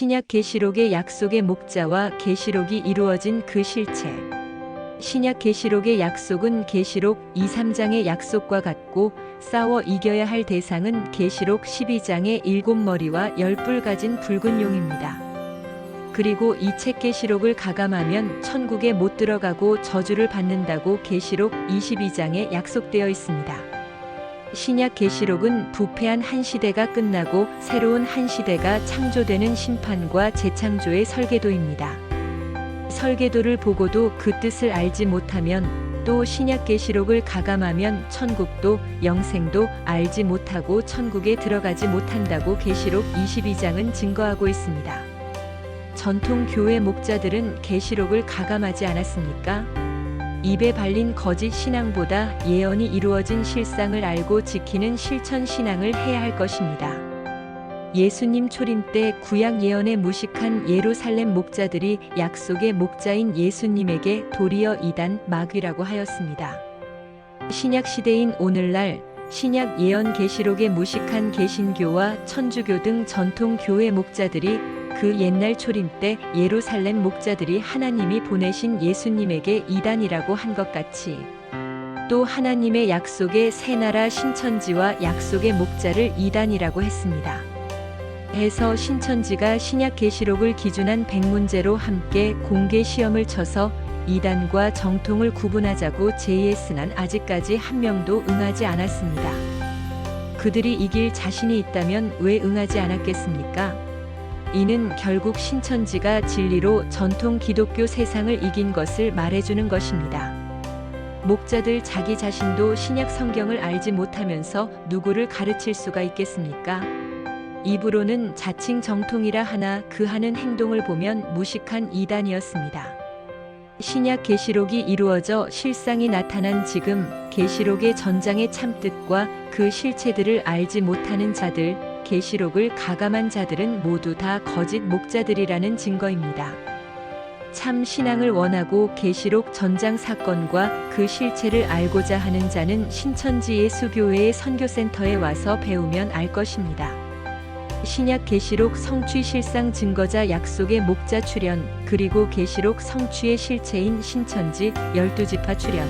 신약 계시록의 약속의 목자와 계시록이 이루어진 그 실체. 신약 계시록의 약속은 계시록 2, 3장의 약속과 같고 싸워 이겨야 할 대상은 계시록 12장의 일곱 머리와 열뿔 가진 붉은 용입니다. 그리고 이 책 계시록을 가감하면 천국에 못 들어가고 저주를 받는다고 계시록 22장에 약속되어 있습니다. 신약 계시록은 부패한 한 시대가 끝나고 새로운 한 시대가 창조되는 심판과 재창조의 설계도입니다. 설계도를 보고도 그 뜻을 알지 못하면 또 신약 계시록을 가감하면 천국도 영생도 알지 못하고 천국에 들어가지 못한다고 계시록 22장은 증거하고 있습니다. 전통 교회 목자들은 계시록을 가감하지 않았습니까? 입에 발린 거짓 신앙보다 예언이 이루어진 실상을 알고 지키는 실천 신앙을 해야 할 것입니다. 예수님 초림 때 구약 예언에 무식한 예루살렘 목자들이 약속의 목자인 예수님에게 도리어 이단 마귀라고 하였습니다. 신약 시대인 오늘날 신약 예언 계시록에 무식한 개신교와 천주교 등 전통 교회 목자들이 그 옛날 초림 때 예루살렘 목자들이 하나님이 보내신 예수님에게 이단이라고 한 것 같이 또 하나님의 약속의 새 나라 신천지와 약속의 목자를 이단이라고 했습니다. 해서 신천지가 신약 계시록을 기준한 백문제로 함께 공개 시험을 쳐서 이단과 정통을 구분하자고 제의했으나 아직까지 한 명도 응하지 않았습니다. 그들이 이길 자신이 있다면 왜 응하지 않았겠습니까? 이는 결국 신천지가 진리로 전통 기독교 세상을 이긴 것을 말해주는 것입니다. 목자들 자기 자신도 신약 성경을 알지 못하면서 누구를 가르칠 수가 있겠습니까? 입으로는 자칭 정통이라 하나 그 하는 행동을 보면 무식한 이단이었습니다. 신약 계시록이 이루어져 실상이 나타난 지금 계시록의 전장의 참뜻과 그 실체들을 알지 못하는 자들, 계시록을 가감한 자들은 모두 다 거짓 목자들이라는 증거입니다. 참 신앙을 원하고 계시록 전장 사건과 그 실체를 알고자 하는 자는 신천지 예수교회의 선교센터에 와서 배우면 알 것입니다. 신약 계시록 성취 실상 증거자 약속의 목자 출현 그리고 계시록 성취의 실체인 신천지 열두 지파 출현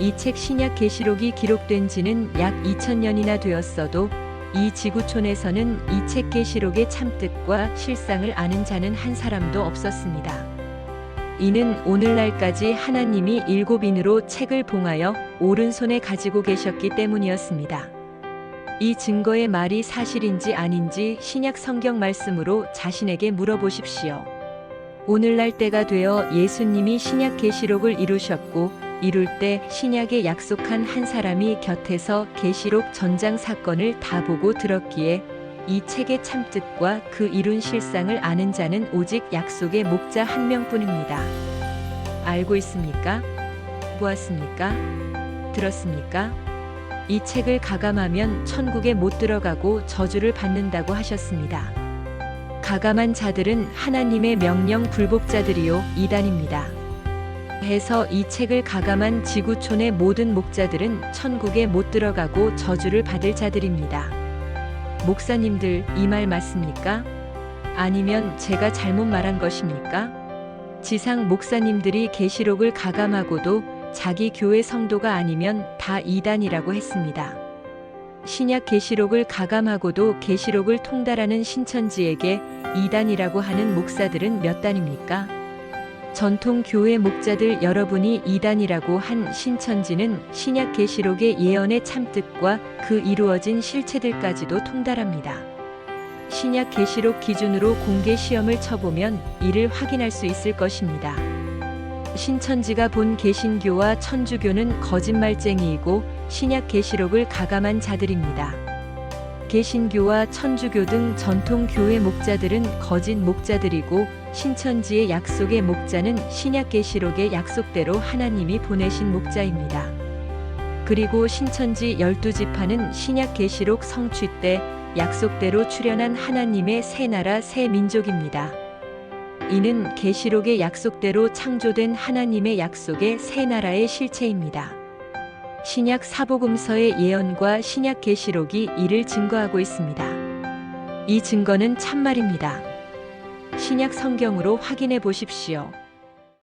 이 책 신약 계시록이 기록된 지는 약 2000년이나 되었어도 이 지구촌에서는 이 책 계시록의 참뜻과 실상을 아는 자는 한 사람도 없었습니다. 이는 오늘날까지 하나님이 일곱인으로 책을 봉하여 오른손에 가지고 계셨기 때문이었습니다. 이 증거의 말이 사실인지 아닌지 신약 성경 말씀으로 자신에게 물어보십시오. 오늘날 때가 되어 예수님이 신약 계시록을 이루셨고 이룰 때 신약에 약속한 한 사람이 곁에서 계시록 전장 사건을 다 보고 들었기에 이 책의 참뜻과 그 이룬 실상을 아는 자는 오직 약속의 목자 한 명뿐입니다. 알고 있습니까? 보았습니까? 들었습니까? 이 책을 가감하면 천국에 못 들어가고 저주를 받는다고 하셨습니다. 가감한 자들은 하나님의 명령 불복자들이요 이단입니다. 해서 이 책을 가감한 지구촌의 모든 목자들은 천국에 못 들어가고 저주를 받을 자들입니다. 목사님들 이 말 맞습니까? 아니면 제가 잘못 말한 것입니까? 지상 목사님들이 계시록을 가감하고도 자기 교회 성도가 아니면 다 이단이라고 했습니다. 신약 계시록을 가감하고도 계시록을 통달하는 신천지에게 이단이라고 하는 목사들은 몇 단입니까? 전통 교회 목자들 여러분이 이단이라고 한 신천지는 신약 계시록의 예언의 참뜻과 그 이루어진 실체들까지도 통달합니다. 신약 계시록 기준으로 공개 시험을 쳐보면 이를 확인할 수 있을 것입니다. 신천지가 본 개신교와 천주교는 거짓말쟁이이고 신약 계시록을 가감한 자들입니다. 개신교와 천주교 등 전통 교회 목자들은 거짓 목자들이고 신천지의 약속의 목자는 신약 계시록의 약속대로 하나님이 보내신 목자입니다. 그리고 신천지 열두 지파는 신약 계시록 성취 때 약속대로 출현한 하나님의 새 나라 새 민족입니다. 이는 계시록의 약속대로 창조된 하나님의 약속의 새 나라의 실체입니다. 신약 사복음서의 예언과 신약 계시록이 이를 증거하고 있습니다. 이 증거는 참말입니다. 신약 성경으로 확인해 보십시오.